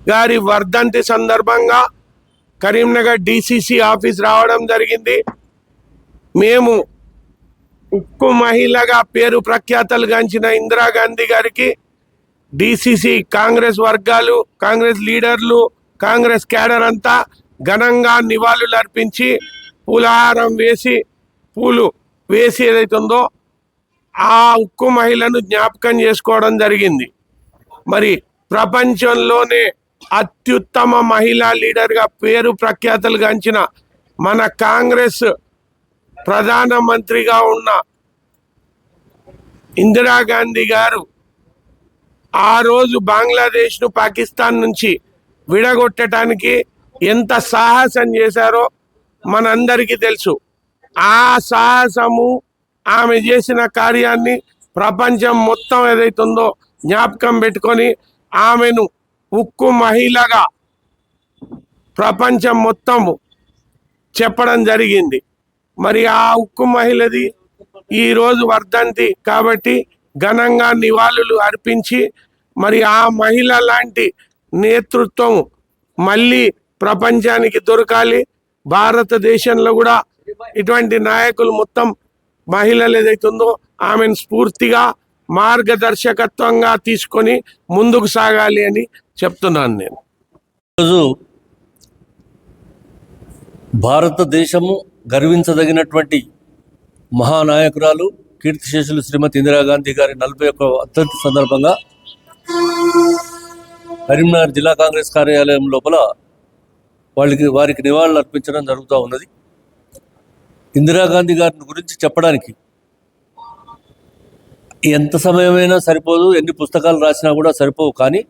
గారి వర్ధంతి సందర్భంగా కరీంనగర్ డిసిసి ఆఫీస్ రావడం జరిగింది. మేము ఉక్కు మహిళగా పేరు ప్రఖ్యాతలు గాంచిన ఇందిరాగాంధీ గారికి డిసిసి కాంగ్రెస్ వర్గాలు కాంగ్రెస్ లీడర్లు కాంగ్రెస్ క్యాడర్ అంతా ఘనంగా నివాళులు అర్పించి పూలహారం వేసి పూలు వేసి ఏదైతుందో ఆ ఉక్కు మహిళను జ్ఞాపకం చేసుకోవడం జరిగింది. మరి ప్రపంచంలోనే అత్యుత్తమ మహిళా లీడర్గా పేరు ప్రఖ్యాతలు గాంచిన మన కాంగ్రెస్ ప్రధానమంత్రిగా ఉన్న ఇందిరాగాంధీ గారు ఆ రోజు బంగ్లాదేశ్ను పాకిస్తాన్ నుంచి విడగొట్టడానికి ఎంత సాహసం చేశారో మనందరికీ తెలుసు. ఆ సాహసము ఆమె చేసిన కార్యాన్ని ప్రపంచం మొత్తం ఏదైతుందో జ్ఞాపకం పెట్టుకొని ఆమెను ఉక్కు మహిళగా ప్రపంచం మొత్తము చెప్పడం జరిగింది. మరి ఆ ఉక్కు మహిళది ఈరోజు వర్ధంతి కాబట్టి ఘనంగా నివాళులు అర్పించి మరి ఆ మహిళ లాంటి నేతృత్వం మళ్ళీ ప్రపంచానికి దొరకాలి. భారతదేశంలో కూడా ఇటువంటి నాయకులు మొత్తం మహిళలు ఏదైతుందో ఆమెను స్ఫూర్తిగా మార్గదర్శకత్వంగా తీసుకొని ముందుకు సాగాలి అని చెప్తున్నాను నేను. ఈరోజు భారతదేశము గర్వించదగినటువంటి మహానాయకురాలు కీర్తిశేషులు శ్రీమతి ఇందిరాగాంధీ గారి నలభై ఒక్క అత్యంత సందర్భంగా కరీంనగర్ జిల్లా కాంగ్రెస్ కార్యాలయం లోపల వాళ్ళకి వారికి నివాళులు అర్పించడం జరుగుతూ ఉన్నది. ఇందిరాగాంధీ గారిని గురించి చెప్పడానికి ఎంత సమయమైనా సరిపోదు ఎన్ని పుస్తకాలు రాసినా కూడా సరిపోవు కానీ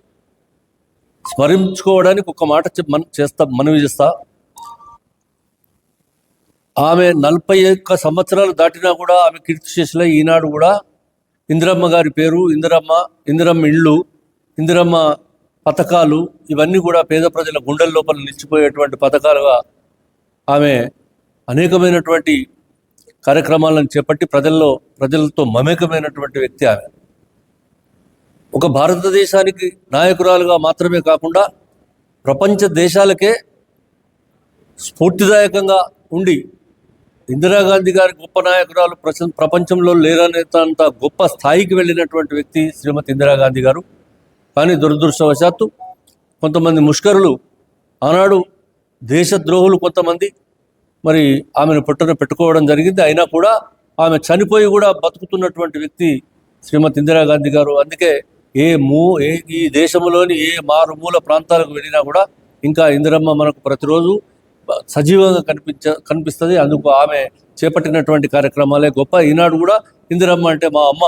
స్మరించుకోవడానికి ఒక మాట మన చేస్తా మనవి చేస్తా. ఆమె నలభై ఒక్క సంవత్సరాలు దాటినా కూడా ఆమె కీర్తి చేసిన ఈనాడు కూడా ఇందిరమ్మ గారి పేరు ఇందిరమ్మ ఇందిరమ్మ ఇళ్ళు ఇందిరమ్మ పథకాలు ఇవన్నీ కూడా పేద ప్రజల గుండెల లోపల నిలిచిపోయేటువంటి పథకాలుగా ఆమె అనేకమైనటువంటి కార్యక్రమాలను చేపట్టి ప్రజల్లో ప్రజలతో మమేకమైనటువంటి వ్యక్తి ఆమె. ఒక భారతదేశానికి నాయకురాలుగా మాత్రమే కాకుండా ప్రపంచ దేశాలకే స్ఫూర్తిదాయకంగా ఉండి ఇందిరాగాంధీ గారి గొప్ప నాయకురాలు ప్రచ- ప్రపంచంలో లేరనేంత గొప్ప స్థాయికి వెళ్ళినటువంటి వ్యక్తి శ్రీమతి ఇందిరాగాంధీ గారు. కానీ దురదృష్టవశాత్తు కొంతమంది ముష్కరులు ఆనాడు దేశద్రోహులు కొంతమంది మరి ఆమెను పుట్టన పెట్టుకోవడం జరిగింది. అయినా కూడా ఆమె చనిపోయి కూడా బతుకుతున్నటువంటి వ్యక్తి శ్రీమతి ఇందిరాగాంధీ గారు. అందుకే ఏ మూ ఏ ఈ దేశంలోని ఏ మారుమూల ప్రాంతాలకు వెళ్ళినా కూడా ఇంకా ఇందిరమ్మ మనకు ప్రతిరోజు సజీవంగా కనిపించ కనిపిస్తుంది. అందుకు ఆమె చేపట్టినటువంటి కార్యక్రమాలే గొప్ప. ఈనాడు కూడా ఇందిరమ్మ అంటే మా అమ్మ.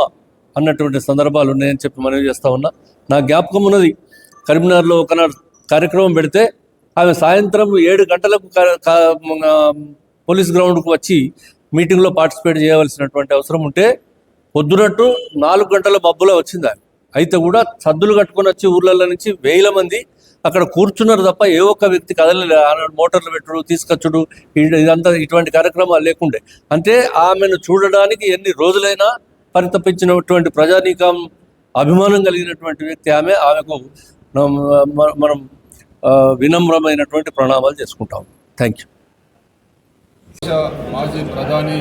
అన్నటువంటి సందర్భాలు ఉన్నాయని చెప్పి మనవి చేస్తా ఉన్నా. నా జ్ఞాపకం ఉన్నది కరీంనగర్లో ఒకనాడు కార్యక్రమం పెడితే ఆమె సాయంత్రం ఏడు గంటలకు పోలీస్ గ్రౌండ్కు వచ్చి మీటింగ్లో పార్టిసిపేట్ చేయవలసినటువంటి అవసరం ఉంటే పొద్దునట్టు నాలుగు గంటల మబ్బులో వచ్చింది ఆమె. అయితే కూడా సద్దులు కట్టుకొని వచ్చి ఊర్లలో నుంచి వేల మంది అక్కడ కూర్చున్నారు తప్ప ఏ ఒక్క వ్యక్తి కదలలే మోటార్లు పెట్టుడు తీసుకొచ్చుడు ఇదంతా ఇటువంటి కార్యక్రమాలు లేకుండే. అంటే ఆమెను చూడడానికి ఎన్ని రోజులైనా పరితపించినటువంటి ప్రజానీకం అభిమానం కలిగినటువంటి వ్యక్తి ఆమె ఆమెకు మనం వినమ్రమైనటువంటి ప్రణామాలు చేసుకుంటాం. థ్యాంక్ యూ మాజీ ప్రధాని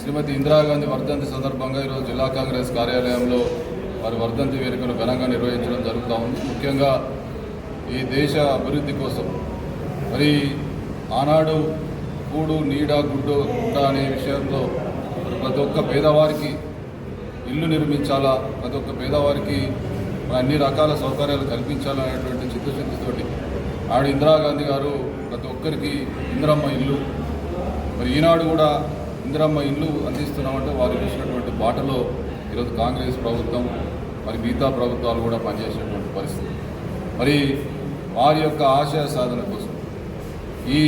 శ్రీమతి ఇందిరాగాంధీ వర్ధంతి సందర్భంగా ఈరోజు జిల్లా కాంగ్రెస్ కార్యాలయంలో వారి వర్ధంతి వేడుకను ఘనంగా నిర్వహించడం జరుగుతూ ఉంది. ముఖ్యంగా ఈ దేశ అభివృద్ధి కోసం. మరి ఆనాడు కూడు నీడ గుడ్డు గుడ్డ అనే విషయంలో ప్రతి ఒక్క పేదవారికి ఇల్లు నిర్మించాలా? ప్రతి ఒక్క పేదవారికి అన్ని రకాల సౌకర్యాలు కల్పించాలనేటువంటి చిత్తశుద్ధితోటి ఆవిడ ఇందిరాగాంధీ గారు ప్రతి ఒక్కరికి ఇందిరమ్మ ఇల్లు మరి ఈనాడు కూడా ఇందిరమ్మ ఇల్లు అందిస్తున్నామంటే వారు చూసినటువంటి బాటలో ఈరోజు కాంగ్రెస్ ప్రభుత్వం మరి మిగతా ప్రభుత్వాలు కూడా పనిచేసేటువంటి పరిస్థితి. మరి వారి యొక్క ఆశయ సాధన కోసం ఈ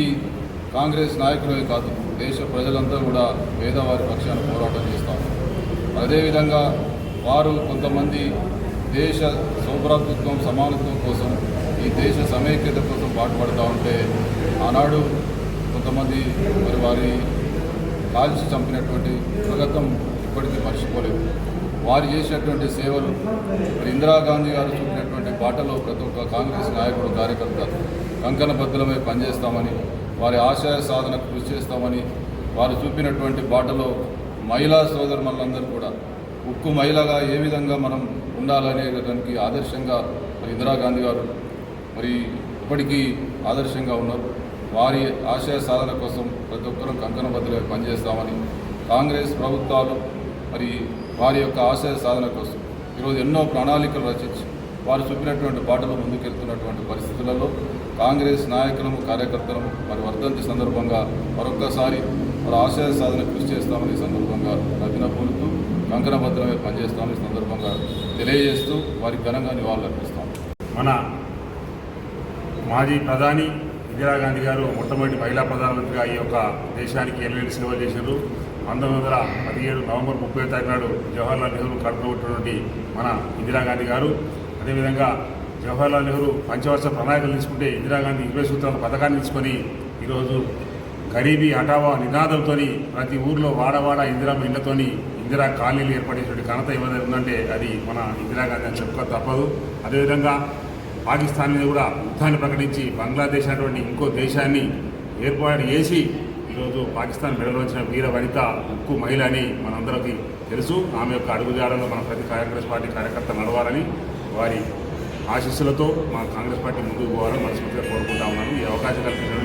కాంగ్రెస్ నాయకులే కాదు దేశ ప్రజలంతా కూడా పేదవారి పక్షాన పోరాటం చేస్తాం అదేవిధంగా వారు కొంతమంది దేశ సౌభ్రాతృత్వం సమానత్వం కోసం ఈ దేశ సమైక్యత కోసం పాటుపడతా ఉంటే ఆనాడు కొంతమంది మరి వారి కాల్చి చంపినటువంటి స్వగతం ఇప్పటికీ మర్చిపోలేదు. వారు చేసినటువంటి సేవలు మరి ఇందిరాగాంధీ గారు చూపినటువంటి బాటలో ప్రతి ఒక్క కాంగ్రెస్ నాయకుడు కార్యకర్త కంకణబద్ధులమై పనిచేస్తామని వారి ఆశయ సాధనకు కృషి చేస్తామని వారు చూపినటువంటి బాటలో మహిళా సోదరులందరూ కూడా ఉక్కు మహిళగా ఏ విధంగా మనం ఉండాలనే దానికి ఆదర్శంగా మరి ఇందిరాగాంధీ గారు మరి ఇప్పటికీ ఆదర్శంగా ఉన్నారు. వారి ఆశయ సాధన కోసం ప్రతి ఒక్కరూ కంకణబద్దులై పనిచేస్తామని కాంగ్రెస్ ప్రభుత్వాలు మరి వారి యొక్క ఆశయ సాధన కోసం ఈరోజు ఎన్నో ప్రణాళికలు రచించి వారు చూపినటువంటి బాటలో ముందుకెళ్తున్నటువంటి పరిస్థితులలో కాంగ్రెస్ నాయకులము కార్యకర్తలము మరి వర్ధంతి సందర్భంగా మరొక్కసారి మరి ఆశయ సాధన కృషి చేస్తామని ఈ సందర్భంగా రచన పూలుతూ కంకణభద్రమే పనిచేస్తామని సందర్భంగా తెలియజేస్తూ వారికి ఘనంగా నివాళులర్పిస్తాం మన మాజీ ప్రధాని ఇందిరాగాంధీ గారు మొట్టమొదటి మహిళా ప్రధానమంత్రిగా ఈ యొక్క దేశానికి ఎన్నెన్ని సేవలు చేశారు. పంతొమ్మిది వందల పదిహేడు నవంబర్ ముప్పై తారీఖు నాడు జవహర్లాల్ నెహ్రూ కడుపునటువంటి మన ఇందిరాగాంధీ గారు. అదేవిధంగా జవహర్లాల్ నెహ్రూ పంచవర్ష ప్రణాళికలు తీసుకుంటే ఇందిరాగాంధీ ఇరవై సూత్రాల పథకాన్ని తీసుకొని ఈరోజు గరీబీ హఠావా నినాదంతో ప్రతి ఊర్లో వాడవాడ ఇందిరా ఇళ్ళతోని ఇందిరా కాలనీలు ఏర్పడేటువంటి ఘనత ఏమైనా ఉందంటే అది మన ఇందిరాగాంధీ అని చెప్పుకో తప్పదు. అదేవిధంగా పాకిస్తాన్ మీద కూడా యుద్ధాన్ని ప్రకటించి బంగ్లాదేశ్ అటువంటి ఇంకో దేశాన్ని ఏర్పాటు చేసి ఈరోజు పాకిస్తాన్ మెడలోంచిన వీర వనిత ఉక్కు మహిళ అని మనందరికీ తెలుసు. ఆమె యొక్క అడుగుజాడలో మన ప్రతి కాంగ్రెస్ పార్టీ కార్యకర్త నడవాలని వారి ఆశీస్సులతో మా కాంగ్రెస్ పార్టీ ముందుకు పోవాలని మనస్ఫూర్తిగా కోరుకుంటా ఉన్నాను. ఈ అవకాశం కల్పించిన